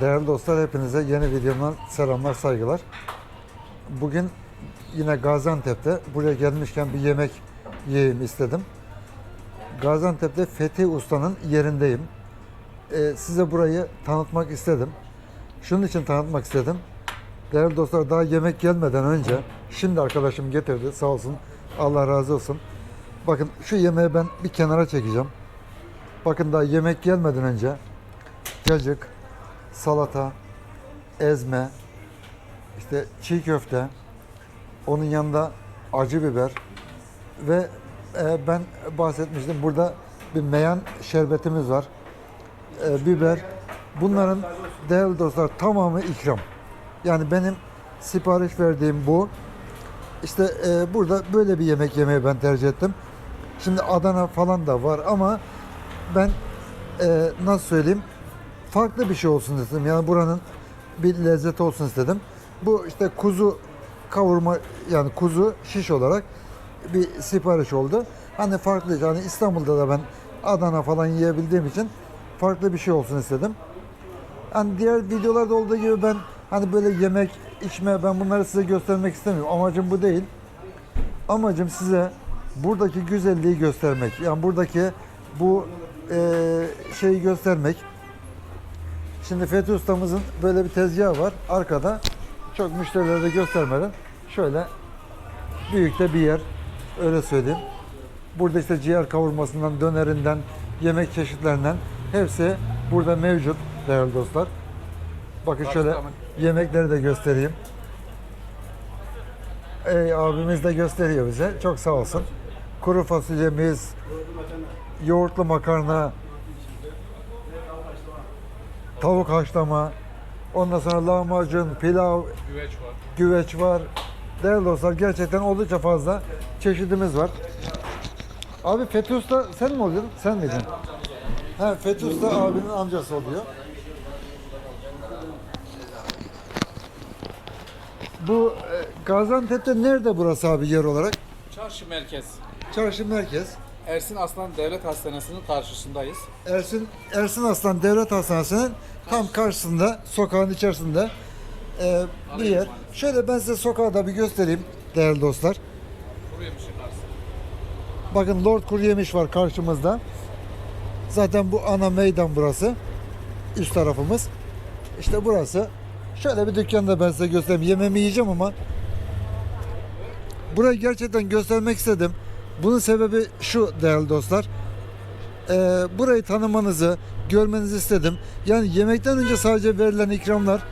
Değerli dostlar hepinize yeni videomdan selamlar saygılar. Bugün yine Gaziantep'te buraya gelmişken bir yemek yiyeyim istedim. Gaziantep'te Fethi Usta'nın yerindeyim. Ee, size burayı tanıtmak istedim. Şunun için tanıtmak istedim. Değerli dostlar daha yemek gelmeden önce şimdi arkadaşım getirdi sağ olsun. Allah razı olsun. Bakın şu yemeği ben bir kenara çekeceğim. Bakın daha yemek gelmeden önce cacık, salata, ezme, işte çiğ köfte, onun yanında acı biber ve e, ben bahsetmiştim burada bir meyan şerbetimiz var. E, biber. Bunların değerli dostlar tamamı ikram. Yani benim sipariş verdiğim bu. İşte e, burada böyle bir yemek yemeyi ben tercih ettim. Şimdi Adana falan da var ama ben e, nasıl söyleyeyim farklı bir şey olsun istedim. Yani buranın bir lezzeti olsun istedim. Bu işte kuzu kavurma yani kuzu şiş olarak bir sipariş oldu. Hani farklı yani İstanbul'da da ben Adana falan yiyebildiğim için farklı bir şey olsun istedim. Hani diğer videolarda olduğu gibi ben hani böyle yemek, içme ben bunları size göstermek istemiyorum. Amacım bu değil. Amacım size buradaki güzelliği göstermek. Yani buradaki bu eee, şeyi göstermek. Şimdi Fethi Ustamızın böyle bir tezgahı var. Arkada çok müşterilere de göstermeden şöyle büyük de bir yer. Öyle söyleyeyim. Burada işte ciğer kavurmasından, dönerinden, yemek çeşitlerinden hepsi burada mevcut değerli dostlar. Bakın şöyle yemekleri de göstereyim. Ey abimiz de gösteriyor bize. Çok sağ olsun. Kuru fasulyemiz, yoğurtlu makarna, tavuk haşlama, ondan sonra lahmacun, pilav, Güveç var. güveç var. Değerli dostlar gerçekten oldukça fazla çeşidimiz var. Abi Fethi Usta sen mi oluyorsun? Sen miydin? Ha Fethi Usta abinin amcası oluyor. Bu e, Gaziantep'te nerede burası abi yer olarak? Çarşı merkez. Çarşı merkez. Ersin Aslan Devlet Hastanesi'nin karşısındayız. Ersin Ersin Aslan Devlet Hastanesi'nin tam karşısında, sokağın içerisinde e, bir yer. Şöyle ben size sokağı da bir göstereyim değerli dostlar. Bakın Lord Kuru Yemiş var karşımızda. Zaten bu ana meydan burası. Üst tarafımız. İşte burası. Şöyle bir dükkanda ben size göstereyim. Yemeğimi yiyeceğim ama burayı gerçekten göstermek istedim. Bunun sebebi şu değerli dostlar. Ee, burayı tanımanızı, görmenizi istedim. Yani yemekten önce sadece verilen ikramlar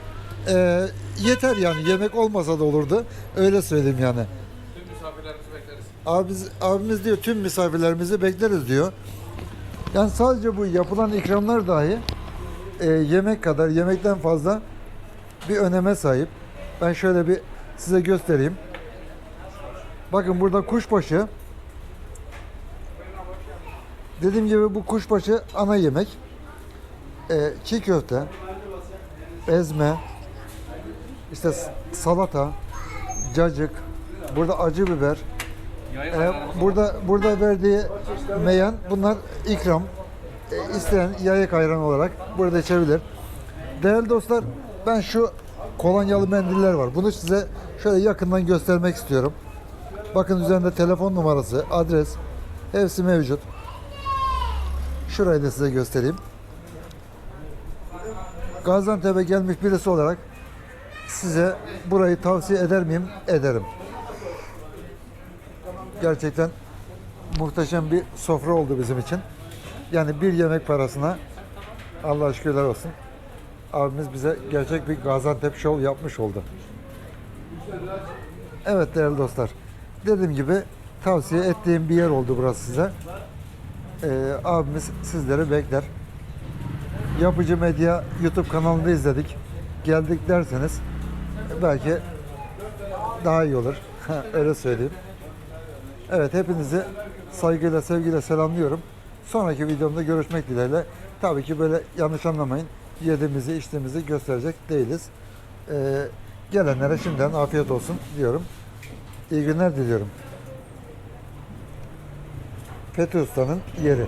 e, yeter yani. Yemek olmasa da olurdu. Öyle söyleyeyim yani. Tüm misafirlerimizi bekleriz. Abimiz, abimiz diyor tüm misafirlerimizi bekleriz diyor. Yani sadece bu yapılan ikramlar dahi e, yemek kadar, yemekten fazla bir öneme sahip. Ben şöyle bir size göstereyim. Bakın burada kuşbaşı. Dediğim gibi bu kuşbaşı ana yemek. E, çiğ köfte, ezme, işte salata, cacık, burada acı biber, ayarlarımız burada burada verdiği meyan bunlar ikram. Ee, isteyen yayık ayran olarak burada içebilir. Değerli dostlar ben şu kolonyalı mendiller var. Bunu size şöyle yakından göstermek istiyorum. Bakın üzerinde telefon numarası, adres hepsi mevcut. Şurayı da size göstereyim. Gaziantep'e gelmiş birisi olarak size burayı tavsiye eder miyim? Ederim gerçekten muhteşem bir sofra oldu bizim için. Yani bir yemek parasına Allah şükürler olsun. Abimiz bize gerçek bir Gaziantep show yapmış oldu. Evet değerli dostlar. Dediğim gibi tavsiye ettiğim bir yer oldu burası size. Ee, abimiz sizleri bekler. Yapıcı Medya YouTube kanalında izledik. Geldik derseniz belki daha iyi olur. Öyle söyleyeyim. Evet hepinizi saygıyla sevgiyle selamlıyorum. Sonraki videomda görüşmek dileğiyle. Tabii ki böyle yanlış anlamayın. Yediğimizi içtiğimizi gösterecek değiliz. Ee, gelenlere şimdiden afiyet olsun diyorum. İyi günler diliyorum. Fethi Usta'nın yeri.